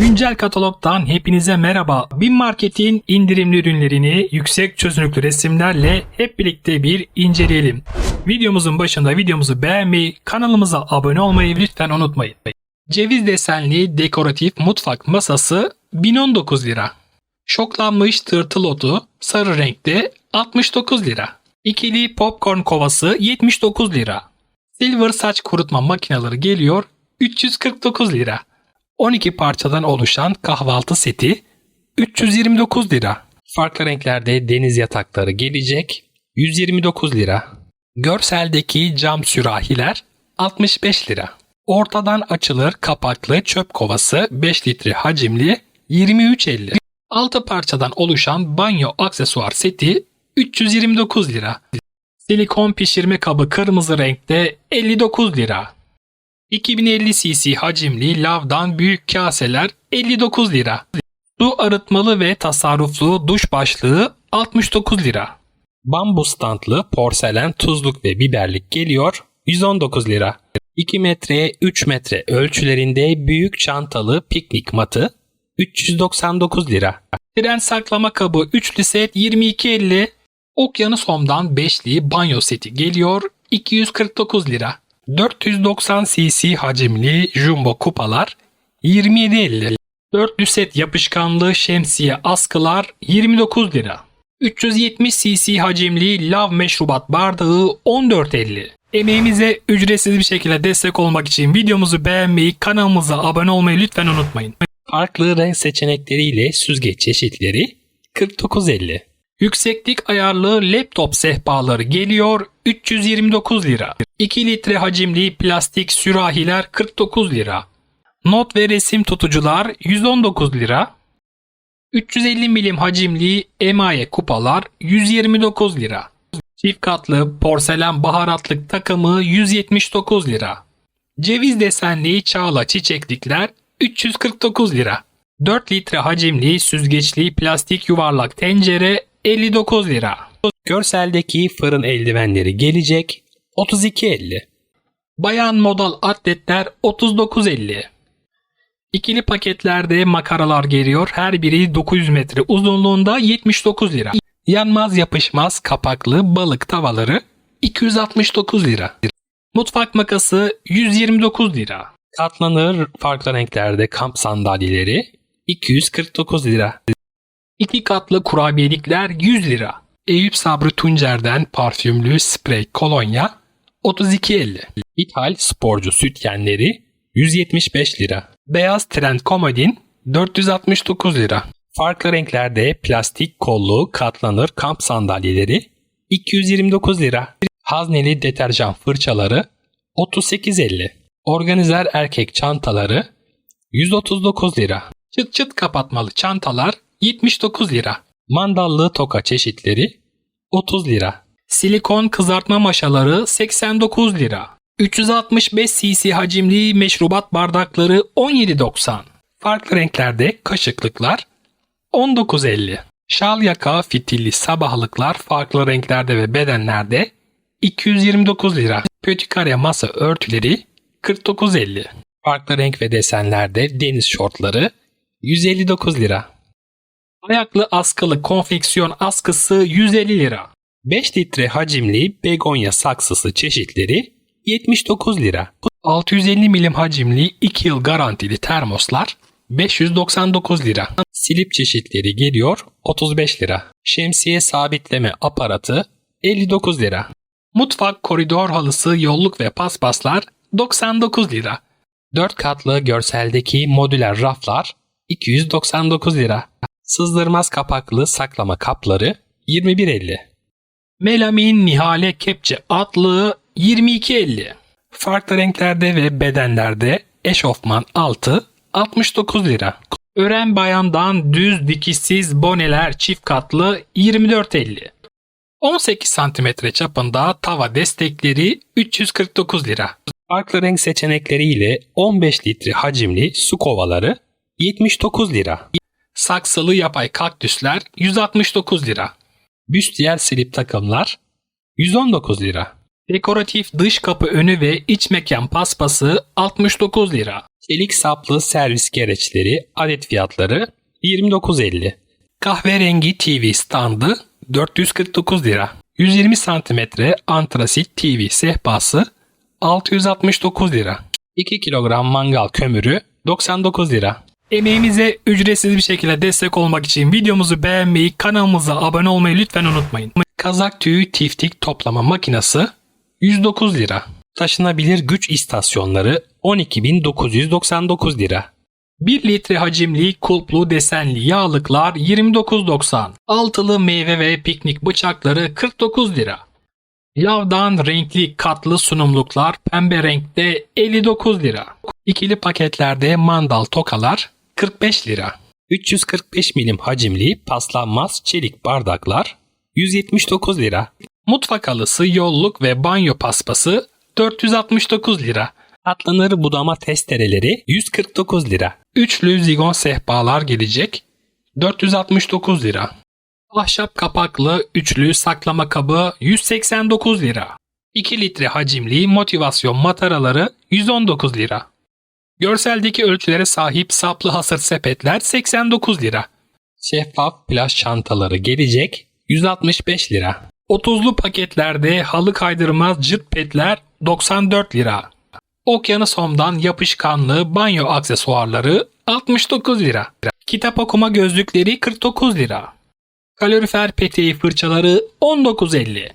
Güncel katalogdan hepinize merhaba. Bin Market'in indirimli ürünlerini yüksek çözünürlüklü resimlerle hep birlikte bir inceleyelim. Videomuzun başında videomuzu beğenmeyi, kanalımıza abone olmayı lütfen unutmayın. Ceviz desenli dekoratif mutfak masası 1019 lira. Şoklanmış tırtıl otu sarı renkte 69 lira. İkili popcorn kovası 79 lira. Silver saç kurutma makineleri geliyor 349 lira. 12 parçadan oluşan kahvaltı seti 329 lira. Farklı renklerde deniz yatakları gelecek 129 lira. Görseldeki cam sürahiler 65 lira. Ortadan açılır kapaklı çöp kovası 5 litre hacimli 23.50. 6 parçadan oluşan banyo aksesuar seti 329 lira. Silikon pişirme kabı kırmızı renkte 59 lira. 2050 cc hacimli lavdan büyük kaseler 59 lira. Su arıtmalı ve tasarruflu duş başlığı 69 lira. Bambu standlı porselen tuzluk ve biberlik geliyor 119 lira. 2 metreye 3 metre ölçülerinde büyük çantalı piknik matı 399 lira. Tren saklama kabı üçlü set 22.50. Okyanus Home'dan beşli banyo seti geliyor 249 lira. 490 cc hacimli jumbo kupalar 27.50. 400 set yapışkanlı şemsiye askılar 29 lira. 370 cc hacimli lav meşrubat bardağı 14.50. Emeğimize ücretsiz bir şekilde destek olmak için videomuzu beğenmeyi, kanalımıza abone olmayı lütfen unutmayın. Farklı renk seçenekleriyle süzgeç çeşitleri 49.50. Yükseklik ayarlı laptop sehpaları geliyor 329 lira. 2 litre hacimli plastik sürahiler 49 lira. Not ve resim tutucular 119 lira. 350 milim hacimli emaye kupalar 129 lira. Çift katlı porselen baharatlık takımı 179 lira. Ceviz desenli çağla çiçeklikler 349 lira. 4 litre hacimli süzgeçli plastik yuvarlak tencere 59 lira. Görseldeki fırın eldivenleri gelecek 32.50. Bayan modal atletler 39.50. İkili paketlerde makaralar geliyor. Her biri 900 metre uzunluğunda 79 lira. Yanmaz yapışmaz kapaklı balık tavaları 269 lira. Mutfak makası 129 lira. Katlanır farklı renklerde kamp sandalyeleri 249 lira. İki katlı kurabiyelikler 100 lira. Eyüp Sabri Tuncer'den parfümlü sprey kolonya 32.50. İthal sporcu sütyenleri 175 lira. Beyaz trend komodin 469 lira. Farklı renklerde plastik kollu katlanır kamp sandalyeleri 229 lira. Hazneli deterjan fırçaları 38.50. Organizer erkek çantaları 139 lira. Çıt çıt kapatmalı çantalar 79 lira. Mandallı toka çeşitleri 30 lira. Silikon kızartma maşaları 89 lira. 365 cc hacimli meşrubat bardakları 17.90. Farklı renklerde kaşıklıklar 19.50. Şal yaka fitilli sabahlıklar farklı renklerde ve bedenlerde 229 lira. Pötikare masa örtüleri 49.50. Farklı renk ve desenlerde deniz şortları 159 lira. Ayaklı askılı konfeksiyon askısı 150 lira. 5 litre hacimli begonya saksısı çeşitleri 79 lira. 650 milim hacimli 2 yıl garantili termoslar 599 lira. Silip çeşitleri geliyor 35 lira. Şemsiye sabitleme aparatı 59 lira. Mutfak koridor halısı yolluk ve paspaslar 99 lira. 4 katlı görseldeki modüler raflar 299 lira. Sızdırmaz kapaklı saklama kapları 21.50. Melamin Nihale Kepçe atlığı 22.50. Farklı renklerde ve bedenlerde eşofman altı 69 lira. Ören bayandan düz dikişsiz boneler çift katlı 24.50. 18 cm çapında tava destekleri 349 lira. Farklı renk seçenekleriyle 15 litre hacimli su kovaları 79 lira. Saksılı yapay kaktüsler 169 lira. Büstiyer silip takımlar 119 lira. Dekoratif dış kapı önü ve iç mekan paspası 69 lira. Çelik saplı servis gereçleri adet fiyatları 29.50. Kahverengi TV standı 449 lira. 120 cm antrasit TV sehpası 669 lira. 2 kilogram mangal kömürü 99 lira. Emeğimize ücretsiz bir şekilde destek olmak için videomuzu beğenmeyi, kanalımıza abone olmayı lütfen unutmayın. Kazak tüyü tiftik toplama makinesi 109 lira. Taşınabilir güç istasyonları 12.999 lira. 1 litre hacimli kulplu desenli yağlıklar 29.90. Altılı meyve ve piknik bıçakları 49 lira. Lavdan renkli katlı sunumluklar pembe renkte 59 lira. İkili paketlerde mandal tokalar 45 lira. 345 milim hacimli paslanmaz çelik bardaklar 179 lira. Mutfak halısı, yolluk ve banyo paspası 469 lira. Atlanır budama testereleri 149 lira. Üçlü zigon sehpalar gelecek 469 lira. Ahşap kapaklı üçlü saklama kabı 189 lira. 2 litre hacimli motivasyon mataraları 119 lira. Görseldeki ölçülere sahip saplı hasır sepetler 89 lira. Şeffaf plaj çantaları gelecek 165 lira. 30'lu paketlerde halı kaydırmaz cırt petler 94 lira. Okyanus Home'dan yapışkanlı banyo aksesuarları 69 lira. Kitap okuma gözlükleri 49 lira. Kalorifer peteği fırçaları 19.50.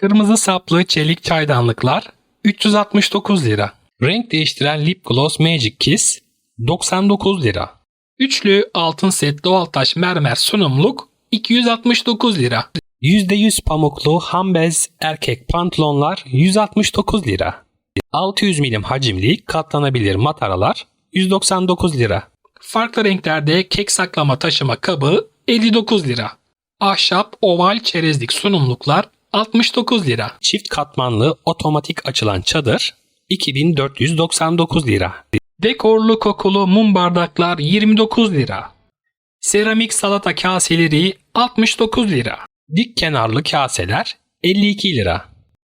Kırmızı saplı çelik çaydanlıklar 369 lira. Renk değiştiren lip gloss Magic Kiss 99 lira. Üçlü altın set doğal taş mermer sunumluk 269 lira. %100 pamuklu hambez erkek pantolonlar 169 lira. 600 milim hacimli katlanabilir mataralar 199 lira. Farklı renklerde kek saklama taşıma kabı 59 lira. Ahşap oval çerezlik sunumluklar 69 lira. Çift katmanlı otomatik açılan çadır 2499 lira. Dekorlu kokulu mum bardaklar 29 lira. Seramik salata kaseleri 69 lira. Dik kenarlı kaseler 52 lira.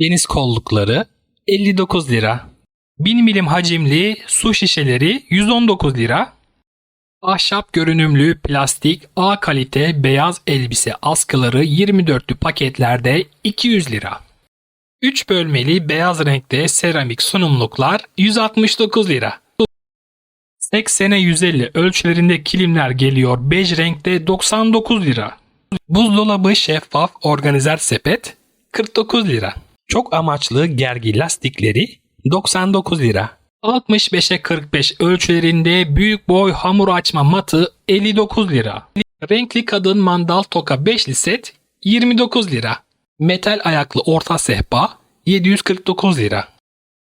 Deniz kollukları 59 lira. 1000 milim hacimli su şişeleri 119 lira. Ahşap görünümlü plastik A kalite beyaz elbise askıları 24'lü paketlerde 200 lira. 3 bölmeli beyaz renkte seramik sunumluklar 169 lira. 80'e 150 ölçülerinde kilimler geliyor bej renkte 99 lira. Buzdolabı şeffaf organizer sepet 49 lira. Çok amaçlı gergi lastikleri 99 lira. 65'e 45 ölçülerinde büyük boy hamur açma matı 59 lira. Renkli kadın mandal toka 5'li set 29 lira. Metal ayaklı orta sehpa 749 lira.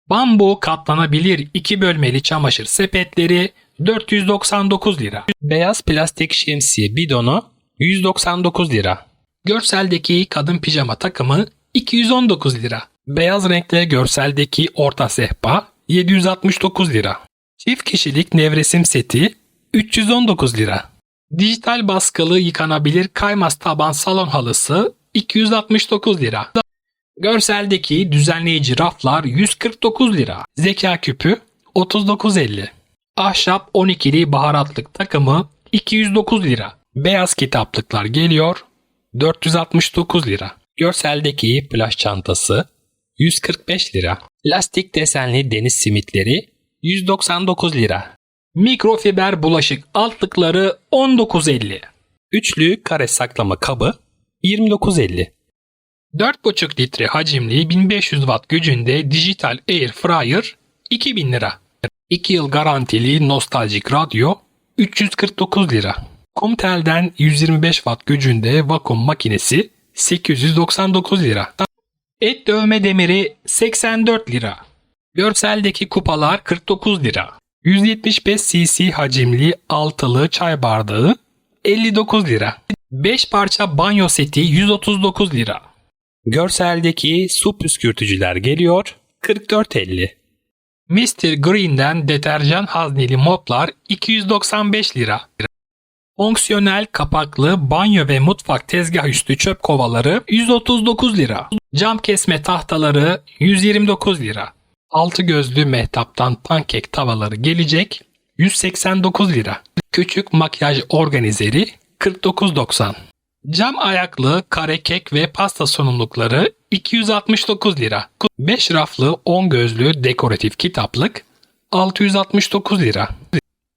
Bambu katlanabilir 2 bölmeli çamaşır sepetleri 499 lira. Beyaz plastik şemsiye bidonu 199 lira. Görseldeki kadın pijama takımı 219 lira. Beyaz renkli görseldeki orta sehpa 769 lira. Çift kişilik nevresim seti 319 lira. Dijital baskılı yıkanabilir kaymaz taban salon halısı 269 lira. Görseldeki düzenleyici raflar 149 lira. Zeka küpü 39.50. Ahşap 12'li baharatlık takımı 209 lira. Beyaz kitaplıklar geliyor 469 lira. Görseldeki plaj çantası 145 lira. Lastik desenli deniz simitleri 199 lira. Mikrofiber bulaşık altlıkları 19.50. Üçlü kare saklama kabı 29.50. 4,5 litre hacimli 1500 watt gücünde dijital air fryer 2000 lira. 2 yıl garantili nostaljik radyo 349 lira. Comtel'den 125 watt gücünde vakum makinesi 899 lira. Et dövme demiri 84 lira. Görseldeki kupalar 49 lira. 175 cc hacimli altılı çay bardağı 59 lira. 5 parça banyo seti 139 lira. Görseldeki su püskürtücüler geliyor 44.50. Mr. Green'den deterjan hazneli moplar 295 lira. Fonksiyonel kapaklı banyo ve mutfak tezgah üstü çöp kovaları 139 lira. Cam kesme tahtaları 129 lira. Altı gözlü mehtaptan pankek tavaları gelecek 189 lira. Küçük makyaj organizeri 49.90. Cam ayaklı kare kek ve pasta sunumlukları 269 lira. 5 raflı 10 gözlü dekoratif kitaplık 669 lira.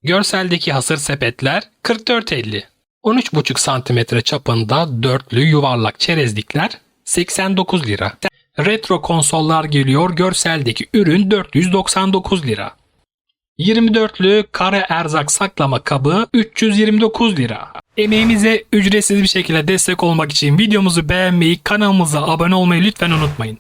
Görseldeki hasır sepetler 44.50. 13,5 santimetre çapında dörtlü yuvarlak çerezlikler 89 lira. Retro konsollar geliyor. Görseldeki ürün 499 lira. 24'lü kare erzak saklama kabı 329 lira. Emeğimize ücretsiz bir şekilde destek olmak için videomuzu beğenmeyi, kanalımıza abone olmayı lütfen unutmayın.